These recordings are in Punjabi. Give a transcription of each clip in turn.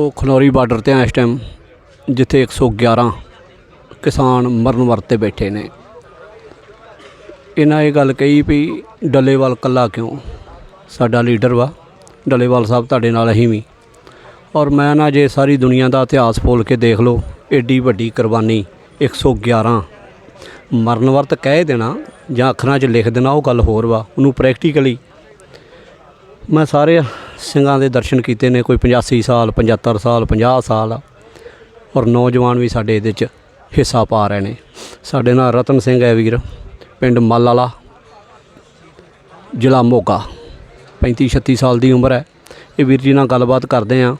ਉਹ ਖਨੌਰੀ ਬਾਰਡਰ ਤੇ ਆ ਇਸ ਟਾਈਮ ਜਿੱਥੇ 111 ਕਿਸਾਨ ਮਰਨ ਵਰਤੇ ਬੈਠੇ ਨੇ। ਇਹਨਾਂ ਇਹ ਗੱਲ ਕਹੀ ਵੀ ਡੱਲੇਵਾਲ ਕੱਲਾ ਕਿਉਂ? ਸਾਡਾ ਲੀਡਰ ਵਾ, ਡੱਲੇਵਾਲ ਸਾਹਿਬ ਤੁਹਾਡੇ ਨਾਲ ਅਸੀਂ ਵੀ। ਔਰ ਮੈਂ ਨਾ ਜੇ ਸਾਰੀ ਦੁਨੀਆ ਦਾ ਇਤਿਹਾਸ ਫੋਲ ਕੇ ਦੇਖ ਲਓ, ਏਡੀ ਵੱਡੀ ਕੁਰਬਾਨੀ 111 ਮਰਨ ਵਰਤ ਕਹਿ ਦੇਣਾ ਜਾਂ ਅੱਖਰਾਂ 'ਚ ਲਿਖ ਦੇਣਾ, ਉਹ ਗੱਲ ਹੋਰ ਵਾ, ਉਹਨੂੰ ਪ੍ਰੈਕਟੀਕਲੀ ਮੈਂ ਸਾਰੇ ਸਿੰਘਾਂ ਦੇ ਦਰਸ਼ਨ ਕੀਤੇ ਨੇ ਕੋਈ 85 ਸਾਲ 75 ਸਾਲ 50 ਸਾਲ। ਔਰ ਨੌਜਵਾਨ ਵੀ ਸਾਡੇ ਇਹਦੇ 'ਚ ਹਿੱਸਾ ਪਾ ਰਹੇ ਨੇ। ਸਾਡੇ ਨਾਲ ਰਤਨ ਸਿੰਘ ਹੈ ਵੀਰ ਪਿੰਡ ਮੱਲ ਵਾਲਾ ਜ਼ਿਲ੍ਹਾ ਮੋਗਾ। 35 36 ਸਾਲ ਦੀ ਉਮਰ ਹੈ। ਇਹ ਵੀਰ ਜੀ ਨਾਲ ਗੱਲਬਾਤ ਕਰਦੇ ਆਂ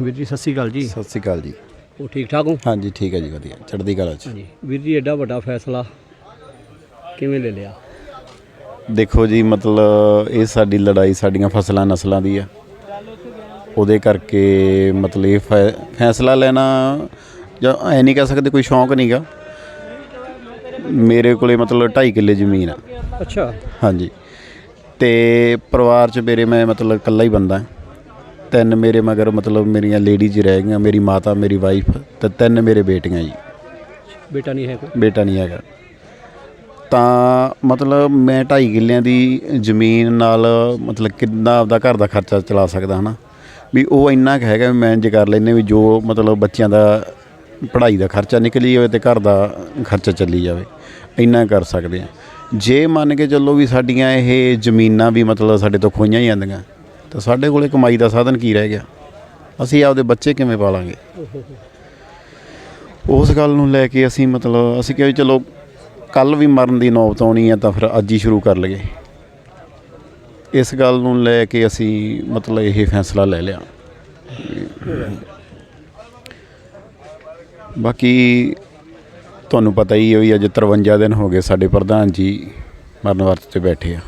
ਵੀਰ ਜੀ ਸਤਿ ਸ਼੍ਰੀ ਅਕਾਲ ਜੀ। ਸਤਿ ਸ਼੍ਰੀ ਅਕਾਲ ਜੀ। ਉਹ ਠੀਕ ਠਾਕ ਹੋ? ਹਾਂਜੀ ਠੀਕ ਹੈ ਜੀ ਵਧੀਆ। ਚੜ੍ਹਦੀ ਕਲਾ ਚ। ਹਾਂਜੀ। ਵੀਰ ਜੀ ਐਡਾ ਵੱਡਾ ਫੈਸਲਾ ਕਿਵੇਂ ਲੈ ਲਿਆ? ਦੇਖੋ ਜੀ ਮਤਲਬ ਇਹ ਸਾਡੀ ਲੜਾਈ ਸਾਡੀਆਂ ਫਸਲਾਂ ਨਸਲਾਂ ਦੀ ਆ। ਉਹਦੇ ਕਰਕੇ ਮਤਲਬ ਇਹ ਫੈ- ਫੈਸਲਾ ਲੈਣਾ ਜਾਂ ਐ ਨਹੀਂ ਕਹਿ ਸਕਦੇ ਕੋਈ ਸ਼ੌਂਕ ਨਹੀਂਗਾ ਮੇਰੇ ਕੋਲੇ ਮਤਲਬ 2.5 ਕਿੱਲੇ ਜ਼ਮੀਨ ਆ। ਅੱਛਾ। ਹਾਂਜੀ। ਤੇ ਪਰਿਵਾਰ ਚ ਮੇਰੇ ਮੈਂ ਮਤਲਬ ਇਕੱਲਾ ਹੀ ਬੰਦਾ। ਤਿੰਨ ਮੇਰੇ ਮਗਰ ਮਤਲਬ ਮੇਰੀਆਂ ਲੇਡੀਜ਼ ਰਹਿ ਗਈਆਂ ਮੇਰੀ ਮਾਤਾ ਮੇਰੀ ਵਾਈਫ ਤੇ ਤਿੰਨ ਮੇਰੇ ਬੇਟੀਆਂ ਜੀ। ਬੇਟਾ ਨਹੀਂ ਹੈ ਕੋਈ ਬੇਟਾ ਨਹੀਂ ਹੈਗਾ। ਤਾਂ ਮਤਲਬ ਮੈਂ 2.5 ਕਿੱਲਿਆਂ ਦੀ ਜ਼ਮੀਨ ਨਾਲ ਮਤਲਬ ਕਿੰਨਾ ਆਪਦਾ ਘਰ ਦਾ ਖਰਚਾ ਚਲਾ ਸਕਦਾ, ਹਨਾ? ਵੀ ਉਹ ਇੰਨਾ ਕੁ ਹੈਗਾ ਵੀ ਮੈਨੇਜ ਕਰ ਲੈਨੇ ਵੀ ਜੋ ਮਤਲਬ ਬੱਚਿਆਂ ਦਾ ਪੜ੍ਹਾਈ ਦਾ ਖਰਚਾ ਨਿਕਲੀ ਜਾਵੇ ਤੇ ਘਰ ਦਾ ਖਰਚਾ ਚੱਲੀ ਜਾਵੇ, ਇੰਨਾ ਕਰ ਸਕਦੇ ਆ। ਜੇ ਮੰਨ ਕੇ ਚੱਲੋ ਵੀ ਸਾਡੀਆਂ ਇਹ ਜ਼ਮੀਨਾਂ ਵੀ ਮਤਲਬ ਸਾਡੇ ਤੋਂ ਖੋਈਆਂ ਹੀ ਜਾਂਦੀਆਂ, ਤਾਂ ਸਾਡੇ ਕੋਲੇ ਕਮਾਈ ਦਾ ਸਾਧਨ ਕੀ ਰਹਿ ਗਿਆ? ਅਸੀਂ ਆਪਦੇ ਬੱਚੇ ਕਿਵੇਂ ਪਾਲਾਂਗੇ? ਉਸ ਗੱਲ ਨੂੰ ਲੈ ਕੇ ਅਸੀਂ ਮਤਲਬ, ਅਸੀਂ ਕਿਹਾ ਵੀ ਚਲੋ ਕੱਲ ਵੀ ਮਰਨ ਦੀ ਨੌਬਤ ਆਉਣੀ ਹੈ ਤਾਂ ਫਿਰ ਅੱਜ ਹੀ ਸ਼ੁਰੂ ਕਰ ਲਈਏ। ਇਸ ਗੱਲ ਨੂੰ ਲੈ ਕੇ ਅਸੀਂ ਮਤਲਬ ਇਹ ਫੈਸਲਾ ਲੈ ਲਿਆ। ਬਾਕੀ ਤੁਹਾਨੂੰ ਪਤਾ ਹੀ ਹੈ ਵੀ ਅੱਜ 53 ਦਿਨ ਹੋ ਗਏ ਸਾਡੇ ਪ੍ਰਧਾਨ ਜੀ ਮਰਨ ਵਰਤ ਤੇ ਬੈਠੇ ਆ।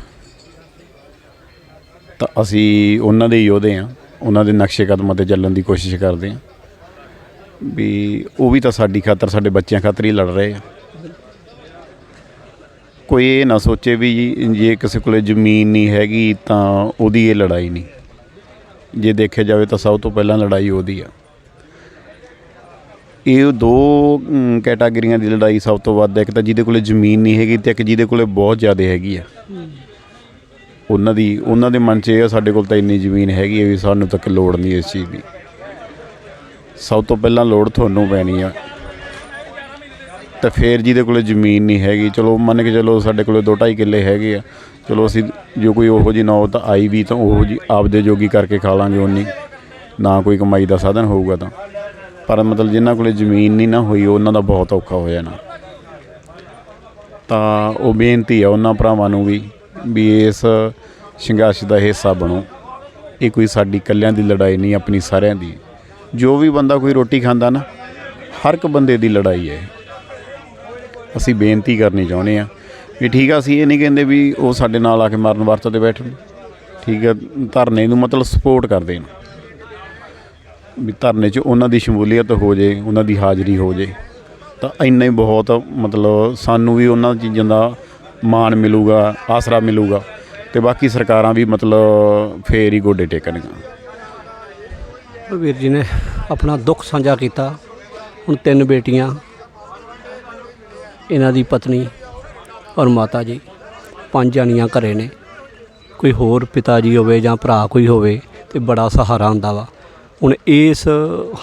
ਤਾਂ ਅਸੀਂ ਉਹਨਾਂ ਦੇ ਯੋਧੇ ਆ। ਉਹਨਾਂ ਦੇ ਨਕਸ਼ੇ ਕਦਮਾਂ ਤੇ ਚੱਲਣ ਦੀ ਕੋਸ਼ਿਸ਼ ਕਰਦੇ ਆ। ਵੀ ਉਹ ਵੀ ਤਾਂ ਸਾਡੀ ਖਾਤਰ, ਸਾਡੇ ਬੱਚਿਆਂ ਖਾਤਰ ਹੀ ਲੜ ਰਹੇ ਆ। ਕੋਈ ਇਹ ਨਾ ਸੋਚੇ ਵੀ ਜੀ ਜੇ ਕਿਸੇ ਕੋਲੇ ਜ਼ਮੀਨ ਨਹੀਂ ਹੈਗੀ ਤਾਂ ਉਹਦੀ ਇਹ ਲੜਾਈ ਨਹੀਂ। ਜੇ ਦੇਖਿਆ ਜਾਵੇ ਤਾਂ ਸਭ ਤੋਂ ਪਹਿਲਾਂ ਲੜਾਈ ਉਹਦੀ ਆ। ਇਹ ਦੋ ਕੈਟਾਗਰੀਆਂ ਦੀ ਲੜਾਈ ਸਭ ਤੋਂ ਵੱਧ ਹੈ। ਇੱਕ ਤਾਂ ਜਿਹਦੇ ਕੋਲੇ ਜ਼ਮੀਨ ਨਹੀਂ ਹੈਗੀ ਤੇ ਇੱਕ ਜਿਹਦੇ ਕੋਲੇ ਬਹੁਤ ਜ਼ਿਆਦਾ ਹੈਗੀ ਆ। ਉਹਨਾਂ ਦੀ, ਉਹਨਾਂ ਦੇ ਮਨ 'ਚ ਇਹ ਆ, ਸਾਡੇ ਕੋਲ ਤਾਂ ਇੰਨੀ ਜ਼ਮੀਨ ਹੈਗੀ ਹੈ ਵੀ ਸਾਨੂੰ ਤੱਕ ਲੋੜ ਨਹੀਂ ਇਸ ਚੀਜ਼ ਦੀ। ਸਭ ਤੋਂ ਪਹਿਲਾਂ ਲੋੜ ਤੁਹਾਨੂੰ ਪੈਣੀ ਆ। ਤਾਂ ਫੇਰ ਜਿਹਦੇ ਕੋਲੇ ਜ਼ਮੀਨ ਨਹੀਂ ਹੈਗੀ, ਚਲੋ ਮੰਨ ਕੇ ਚਲੋ ਸਾਡੇ ਕੋਲੇ 2.5 ਕਿੱਲੇ ਹੈਗੇ ਆ, ਚਲੋ ਅਸੀਂ ਜੋ ਕੋਈ ਉਹੋ ਜੀ ਨੌਬਤ ਆਈ ਵੀ ਤਾਂ ਉਹੋ ਜੀ ਆਪਦੇ ਜੋਗੀ ਕਰਕੇ ਖਾ ਲਾਂਗੇ ਉਨੀ ਨਾ ਕੋਈ ਕਮਾਈ ਦਾ ਸਾਧਨ ਹੋਊਗਾ ਤਾਂ। ਪਰ ਮਤਲਬ ਜਿਨ੍ਹਾਂ ਕੋਲੇ ਜ਼ਮੀਨ ਨਹੀਂ ਨਾ ਹੋਈ, ਉਹਨਾਂ ਦਾ ਬਹੁਤ ਔਖਾ ਹੋ ਜਾਣਾ ਤਾਂ ਉਹ ਬੇਨਤੀ ਆ ਉਹਨਾਂ ਭਰਾਵਾਂ ਨੂੰ ਵੀ ਵੀ ਇਸ ਸੰਘਰਸ਼ ਦਾ ਹਿੱਸਾ ਬਣੋ। ਇਹ ਕੋਈ ਸਾਡੀ ਇਕੱਲਿਆਂ ਦੀ ਲੜਾਈ ਨਹੀਂ, ਆਪਣੀ ਸਾਰਿਆਂ ਦੀ। ਜੋ ਵੀ ਬੰਦਾ ਕੋਈ ਰੋਟੀ ਖਾਂਦਾ ਨਾ, ਹਰ ਇੱਕ ਬੰਦੇ ਦੀ ਲੜਾਈ ਹੈ। ਅਸੀਂ ਬੇਨਤੀ ਕਰਨੀ ਚਾਹੁੰਦੇ ਆ ਵੀ ਠੀਕ ਆ, ਅਸੀਂ ਇਹ ਨਹੀਂ ਕਹਿੰਦੇ ਵੀ ਉਹ ਸਾਡੇ ਨਾਲ ਆ ਕੇ ਮਰਨ ਵਰਤ ਤੇ ਬੈਠਣ। ਠੀਕ ਆ, ਧਰਨੇ ਨੂੰ ਮਤਲਬ ਸਪੋਰਟ ਕਰਦੇ ਨੇ। ਵੀ ਧਰਨੇ 'ਚ ਉਹਨਾਂ ਦੀ ਸ਼ਮੂਲੀਅਤ ਹੋ ਜੇ, ਉਹਨਾਂ ਦੀ ਹਾਜ਼ਰੀ ਹੋ ਜੇ, ਤਾਂ ਇੰਨਾ ਹੀ ਬਹੁਤ ਮਤਲਬ ਸਾਨੂੰ ਵੀ ਉਹਨਾਂ ਚੀਜ਼ਾਂ ਦਾ ਮਾਣ ਮਿਲੂਗਾ, ਆਸਰਾ ਮਿਲੂਗਾ ਤੇ ਬਾਕੀ ਸਰਕਾਰਾਂ ਵੀ ਮਤਲਬ ਫੇਰ ਹੀ ਗੋਡੇ ਟੇਕਣਗੀਆਂ। ਵੀਰ ਜੀ ਨੇ ਆਪਣਾ ਦੁੱਖ ਸਾਂਝਾ ਕੀਤਾ। ਹੁਣ ਤਿੰਨ ਬੇਟੀਆਂ ਇਹਨਾਂ ਦੀ ਪਤਨੀ ਔਰ ਮਾਤਾ ਜੀ, ਪੰਜ ਜਾਣੀਆਂ ਘਰੇ ਨੇ। ਕੋਈ ਹੋਰ ਪਿਤਾ ਜੀ ਹੋਵੇ ਜਾਂ ਭਰਾ ਕੋਈ ਹੋਵੇ ਤੇ ਬੜਾ ਸਹਾਰਾ ਹੁੰਦਾ ਵਾ। ਹੁਣ ਇਸ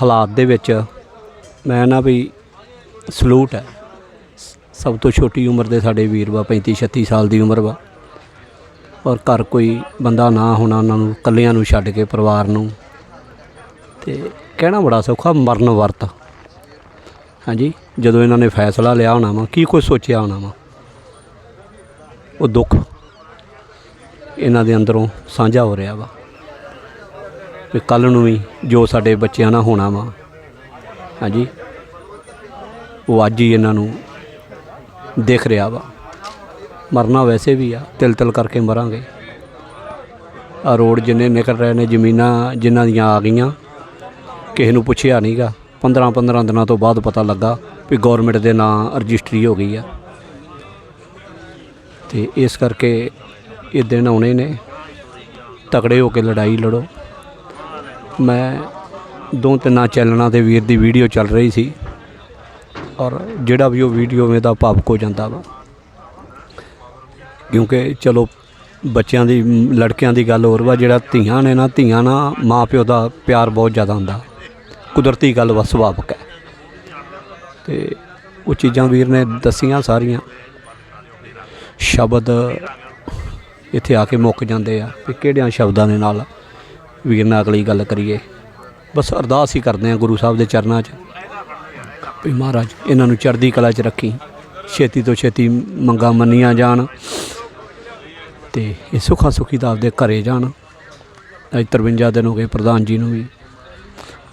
ਹਾਲਾਤ ਦੇ ਵਿੱਚ ਮੈਂ ਨਾ ਵੀ ਸਲੂਟ ਹੈ। ਸਭ ਤੋਂ ਛੋਟੀ ਉਮਰ ਦੇ ਸਾਡੇ ਵੀਰ ਵਾ 35 36 ਸਾਲ ਦੀ ਉਮਰ ਵਾ। ਔਰ ਘਰ ਕੋਈ ਬੰਦਾ ਨਾ ਹੋਣਾ, ਉਹਨਾਂ ਨੂੰ ਇਕੱਲਿਆਂ ਨੂੰ ਛੱਡ ਕੇ ਪਰਿਵਾਰ ਨੂੰ। ਤੇ ਕਹਿਣਾ ਬੜਾ ਸੌਖਾ, ਮਰਨ ਵਰਤ। ਹਾਂਜੀ, ਜਦੋਂ ਇਹਨਾਂ ਨੇ ਫੈਸਲਾ ਲਿਆ ਹੋਣਾ ਵਾ, ਕੀ ਕੁਝ ਸੋਚਿਆ ਹੋਣਾ ਵਾ? ਉਹ ਦੁੱਖ ਇਹਨਾਂ ਦੇ ਅੰਦਰੋਂ ਸਾਂਝਾ ਹੋ ਰਿਹਾ ਵਾ ਵੀ ਕੱਲ ਨੂੰ ਵੀ ਜੋ ਸਾਡੇ ਬੱਚਿਆਂ ਨਾਲ ਹੋਣਾ ਵਾ, ਹਾਂਜੀ, ਉਹ ਅੱਜ ਹੀ ਇਹਨਾਂ ਨੂੰ ਦੇਖ ਰਿਹਾ ਵਾ। ਮਰਨਾ ਵੈਸੇ ਵੀ ਆ ਤਿਲ ਤਿਲ ਕਰਕੇ ਮਰਾਂਗੇ। ਆ ਰੋਡ ਜਿੰਨੇ ਨਿਕਲ ਰਹੇ ਨੇ, ਜ਼ਮੀਨਾਂ ਜਿਨ੍ਹਾਂ ਦੀਆਂ ਆ ਗਈਆਂ, ਕਿਸੇ ਨੂੰ ਪੁੱਛਿਆ ਨਹੀਂਗਾ 15 15 ਦਿਨਾਂ ਤੋਂ ਬਾਅਦ ਪਤਾ ਲੱਗਾ ਵੀ ਗਵਰਨਮੈਂਟ ਦੇ ਨਾਂ ਰਜਿਸਟਰੀ ਹੋ ਗਈ ਆ। ਤੇ ਇਸ ਕਰਕੇ ਇਹ ਦਿਨ ਆਉਣੇ ਨੇ। ਤਕੜੇ ਹੋ ਕੇ ਲੜਾਈ ਲੜੋ। ਮੈਂ ਦੋ ਤਿੰਨਾਂ ਚੈਨਲਾਂ ਤੇ ਵੀਰ ਦੀ ਵੀਡੀਓ ਚੱਲ ਰਹੀ ਸੀ ਔਰ ਜਿਹੜਾ ਵੀ ਉਹ ਵੀਡੀਓ ਮੇਂ ਦਾ ਭਾਵੁਕ ਹੋ ਜਾਂਦਾ ਵਾ। ਕਿਉਂਕਿ ਚਲੋ ਬੱਚਿਆਂ ਦੀ, ਲੜਕਿਆਂ ਦੀ ਗੱਲ ਹੋਰ ਵਾ, ਜਿਹੜਾ ਧੀਆਂ ਨੇ ਨਾ, ਧੀਆਂ ਨਾਲ ਮਾਂ ਪਿਓ ਦਾ ਪਿਆਰ ਬਹੁਤ ਜ਼ਿਆਦਾ ਹੁੰਦਾ। ਕੁਦਰਤੀ ਗੱਲ ਵਾ ਸੁਭਾਵਿਕ ਹੈ। ਤੇ ਉਹ ਚੀਜ਼ਾਂ ਵੀਰ ਨੇ ਦੱਸੀਆਂ ਸਾਰੀਆਂ। ਸ਼ਬਦ ਇੱਥੇ ਆ ਕੇ ਮੁੱਕ ਜਾਂਦੇ ਆ ਵੀ ਕਿਹੜਿਆਂ ਸ਼ਬਦਾਂ ਦੇ ਨਾਲ ਵੀਰ ਨਾਲ ਅਗਲੀ ਗੱਲ ਕਰੀਏ। ਬਸ ਅਰਦਾਸ ਹੀ ਕਰਦੇ ਆ ਗੁਰੂ ਸਾਹਿਬ ਦੇ ਚਰਨਾਂ 'ਚ ਵੀ ਮਹਾਰਾਜ, ਇਹਨਾਂ ਨੂੰ ਚੜ੍ਹਦੀ ਕਲਾ 'ਚ ਰੱਖੀ। ਛੇਤੀ ਤੋਂ ਛੇਤੀ ਮੰਗਾਂ ਮੰਨੀਆਂ ਜਾਣ ਤੇ ਇਹ ਸੁੱਖਾ ਸੁਖੀ ਦਾ ਆਪਦੇ ਘਰੇ ਜਾਣ। ਅੱਜ 53 ਦਿਨ ਹੋ ਗਏ ਪ੍ਰਧਾਨ ਜੀ ਨੂੰ ਵੀ।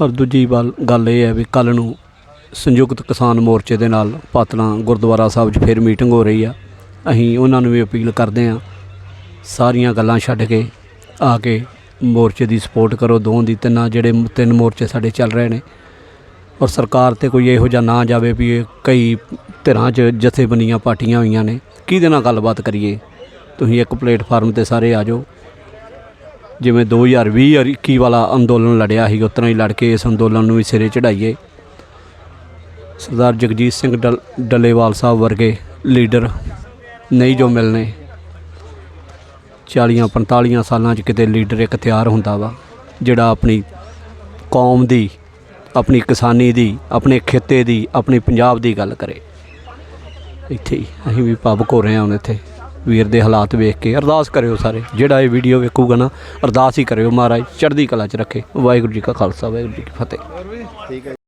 ਔਰ ਦੂਜੀ ਵੱਲ ਗੱਲ ਇਹ ਹੈ ਵੀ ਕੱਲ ਨੂੰ ਸੰਯੁਕਤ ਕਿਸਾਨ ਮੋਰਚੇ ਦੇ ਨਾਲ ਪਾਤਲਾਂ ਗੁਰਦੁਆਰਾ ਸਾਹਿਬ 'ਚ ਫਿਰ ਮੀਟਿੰਗ ਹੋ ਰਹੀ ਆ। ਅਸੀਂ ਉਹਨਾਂ ਨੂੰ ਵੀ ਅਪੀਲ ਕਰਦੇ ਆ ਸਾਰੀਆਂ ਗੱਲਾਂ ਛੱਡ ਕੇ ਆ ਕੇ ਮੋਰਚੇ ਦੀ ਸਪੋਰਟ ਕਰੋ ਦੋਹਾਂ ਦੀ ਤਿੰਨਾਂ ਜਿਹੜੇ ਤਿੰਨ ਮੋਰਚੇ ਸਾਡੇ ਚੱਲ ਰਹੇ ਨੇ। ਔਰ ਸਰਕਾਰ ਤੇ ਕੋਈ ਇਹੋ ਜਿਹਾ ਨਾ ਜਾਵੇ ਵੀ ਇਹ ਕਈ ਧਿਰਾਂ 'ਚ ਜਥੇਬੰਦੀਆਂ ਪਾਰਟੀਆਂ ਹੋਈਆਂ ਨੇ। ਕਿਹਦੇ ਨਾਲ ਗੱਲਬਾਤ ਕਰੀਏ? ਤੁਸੀਂ ਇੱਕ ਪਲੇਟਫਾਰਮ ਤੇ ਸਾਰੇ ਆ ਜਾਓ। ਜਿਵੇਂ 2020 ਔਰ 21 ਵਾਲਾ ਅੰਦੋਲਨ ਲੜਿਆ ਸੀ, ਉਸ ਹੀ ਲੜ ਕੇ ਇਸ ਅੰਦੋਲਨ ਨੂੰ ਵੀ ਸਿਰੇ ਚੜਾਈਏ ਸਰਦਾਰ ਜਗਜੀਤ ਸਿੰਘ ਡੱਲੇਵਾਲ ਸਾਹਿਬ ਵਰਗੇ ਲੀਡਰ ਨਹੀਂ ਜੋ ਮਿਲਨੇ 40 45 ਸਾਲਾਂ 'ਚ ਕਿਤੇ ਲੀਡਰ ਇੱਕ ਤਿਆਰ ਹੁੰਦਾ ਵਾ, ਜਿਹੜਾ ਆਪਣੀ ਕੌਮ ਦੀ, ਆਪਣੀ ਕਿਸਾਨੀ ਦੀ, ਆਪਣੇ ਖੇਤੇ ਦੀ, ਆਪਣੇ ਪੰਜਾਬ ਦੀ ਗੱਲ ਕਰੇ। ਇੱਥੇ ਹੀ, ਅਸੀਂ ਵੀ ਭਾਵੁਕ ਹੋ ਰਹੇ ਹਾਂ ਹੁਣ ਇੱਥੇ। ਵੀਰ ਦੇ ਹਾਲਾਤ ਵੇਖ ਕੇ ਅਰਦਾਸ ਕਰਿਓ ਸਾਰੇ। ਜਿਹੜਾ ਇਹ ਵੀਡੀਓ ਵੇਖੂਗਾ ਨਾ, ਅਰਦਾਸ ਹੀ ਕਰਿਓ ਮਹਾਰਾਜ, ਚੜ੍ਹਦੀ ਕਲਾ 'ਚ ਰੱਖੇ। ਵਾਹਿਗੁਰੂ ਜੀ ਕਾ ਖਾਲਸਾ, ਵਾਹਿਗੁਰੂ ਜੀ ਕੀ ਫਤਿਹ।